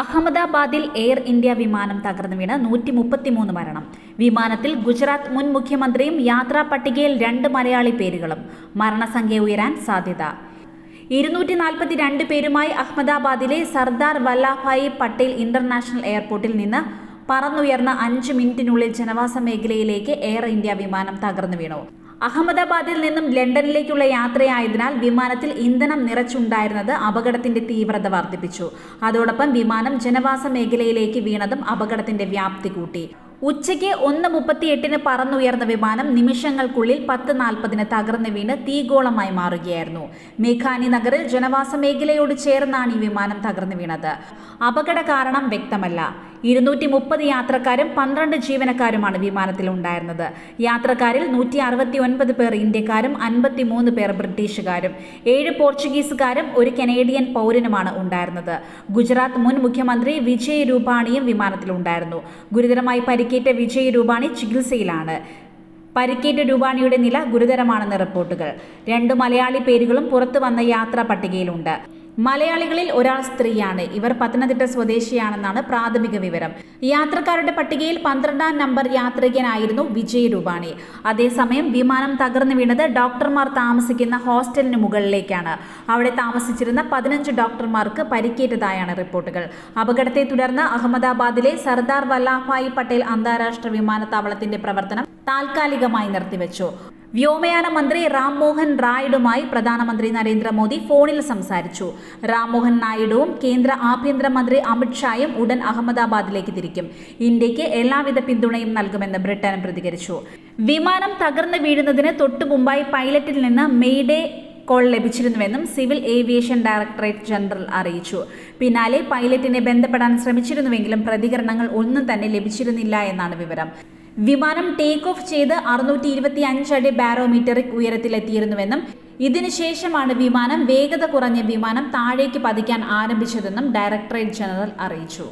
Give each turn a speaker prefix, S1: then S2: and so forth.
S1: അഹമ്മദാബാദിൽ air India വിമാനം തകർന്നു വീണ് നൂറ്റി മുപ്പത്തിമൂന്ന് മരണം. വിമാനത്തിൽ ഗുജറാത്ത് മുൻ മുഖ്യമന്ത്രിയും യാത്രാ പട്ടികയിൽ രണ്ട് മലയാളി പേരുകളും. മരണസംഖ്യ ഉയരാൻ സാധ്യത. ഇരുന്നൂറ്റി നാൽപ്പത്തി രണ്ട് പേരുമായി അഹമ്മദാബാദിലെ സർദാർ വല്ലാഭായി പട്ടേൽ ഇന്റർനാഷണൽ എയർപോർട്ടിൽ നിന്ന് പറന്നുയർന്ന അഞ്ച് മിനിറ്റിനുള്ളിൽ ജനവാസ മേഖലയിലേക്ക് എയർ ഇന്ത്യ വിമാനം തകർന്നു വീണു. അഹമ്മദാബാദിൽ നിന്നും ലണ്ടനിലേക്കുള്ള യാത്രയായതിനാൽ വിമാനത്തിൽ ഇന്ധനം നിറച്ചുണ്ടായിരുന്നത് അപകടത്തിന്റെ തീവ്രത വർദ്ധിപ്പിച്ചു. അതോടൊപ്പം വിമാനം ജനവാസ മേഖലയിലേക്ക് വീണതും അപകടത്തിന്റെ വ്യാപ്തി കൂട്ടി. ഉച്ചയ്ക്ക് ഒന്ന് മുപ്പത്തിയെട്ടിന് പറന്നുയർന്ന വിമാനം നിമിഷങ്ങൾക്കുള്ളിൽ പത്ത് നാൽപ്പതിന് തകർന്നു വീണ് തീഗോളമായി മാറുകയായിരുന്നു. മേഘാനി നഗറിൽ ജനവാസ മേഖലയോട് ചേർന്നാണ് ഈ വിമാനം തകർന്നു വീണത്. അപകട കാരണം വ്യക്തമല്ല. ഇരുന്നൂറ്റി മുപ്പത് യാത്രക്കാരും പന്ത്രണ്ട് ജീവനക്കാരുമാണ് വിമാനത്തിൽ ഉണ്ടായിരുന്നത് യാത്രക്കാരിൽ നൂറ്റി അറുപത്തി ഒൻപത് പേർ ഇന്ത്യക്കാരും അൻപത്തി മൂന്ന് പേർ ബ്രിട്ടീഷുകാരും ഏഴ് പോർച്ചുഗീസുകാരും ഒരു കനേഡിയൻ പൗരനുമാണ് ഉണ്ടായിരുന്നത്. ഗുജറാത്ത് മുൻ മുഖ്യമന്ത്രി വിജയ് രൂപാണിയും വിമാനത്തിലുണ്ടായിരുന്നു. ഗുരുതരമായി പരിക്കേറ്റ വിജയ് രൂപാണി ചികിത്സയിലാണ്. പരിക്കേറ്റ രൂപാണിയുടെ നില ഗുരുതരമാണെന്ന് റിപ്പോർട്ടുകൾ. രണ്ട് മലയാളി പേരുകളും പുറത്തു വന്ന യാത്രാ പട്ടികയിലുണ്ട്. മലയാളികളിൽ ഒരാൾ സ്ത്രീയാണ്. ഇവർ പത്തനംതിട്ട സ്വദേശിയാണെന്നാണ് പ്രാഥമിക വിവരം. യാത്രക്കാരുടെ പട്ടികയിൽ പന്ത്രണ്ടാം നമ്പർ യാത്രികനായിരുന്നു വിജയ് രൂപാണി. അതേസമയം വിമാനം തകർന്നു വീണത് ഡോക്ടർമാർ താമസിക്കുന്ന ഹോസ്റ്റലിന് മുകളിലേക്കാണ്. അവിടെ താമസിച്ചിരുന്ന പതിനഞ്ച് ഡോക്ടർമാർക്ക് പരിക്കേറ്റതായാണ് റിപ്പോർട്ടുകൾ. അപകടത്തെ തുടർന്ന് അഹമ്മദാബാദിലെ സർദാർ വല്ലാഭായ് പട്ടേൽ അന്താരാഷ്ട്ര വിമാനത്താവളത്തിന്റെ പ്രവർത്തനം താൽക്കാലികമായി നിർത്തിവെച്ചു. വ്യോമയാന മന്ത്രി റാംമോഹൻ റായിഡുമായി പ്രധാനമന്ത്രി നരേന്ദ്രമോദി ഫോണിൽ സംസാരിച്ചു. റാംമോഹൻ നായിഡുവും കേന്ദ്ര ആഭ്യന്തരമന്ത്രി അമിത്ഷായും ഉടൻ അഹമ്മദാബാദിലേക്ക് തിരിക്കും. ഇന്ത്യയ്ക്ക് എല്ലാവിധ പിന്തുണയും നൽകുമെന്ന് ബ്രിട്ടൻ പ്രതികരിച്ചു. വിമാനം തകർന്നു വീഴുന്നതിന് തൊട്ടു മുമ്പായി പൈലറ്റിൽ നിന്ന് മെയ്ഡേ കോൾ ലഭിച്ചിരുന്നുവെന്നും സിവിൽ ഏവിയേഷൻ ഡയറക്ടറേറ്റ് ജനറൽ അറിയിച്ചു. പിന്നാലെ പൈലറ്റിനെ ബന്ധപ്പെടാൻ ശ്രമിച്ചിരുന്നുവെങ്കിലും പ്രതികരണങ്ങൾ ഒന്നും തന്നെ ലഭിച്ചിരുന്നില്ല എന്നാണ് വിവരം. വിമാനം ടേക്ക് ഓഫ് ചെയ്ത് അറുന്നൂറ്റി ഇരുപത്തി അഞ്ചടി ബാരോമീറ്ററിക് ഉയരത്തിലെത്തിയിരുന്നുവെന്നും ഇതിനുശേഷമാണ് വിമാനം വേഗത കുറഞ്ഞ വിമാനം താഴേക്ക് പതിക്കാൻ ആരംഭിച്ചതെന്നും ഡയറക്ടറേറ്റ് ജനറൽ അറിയിച്ചു.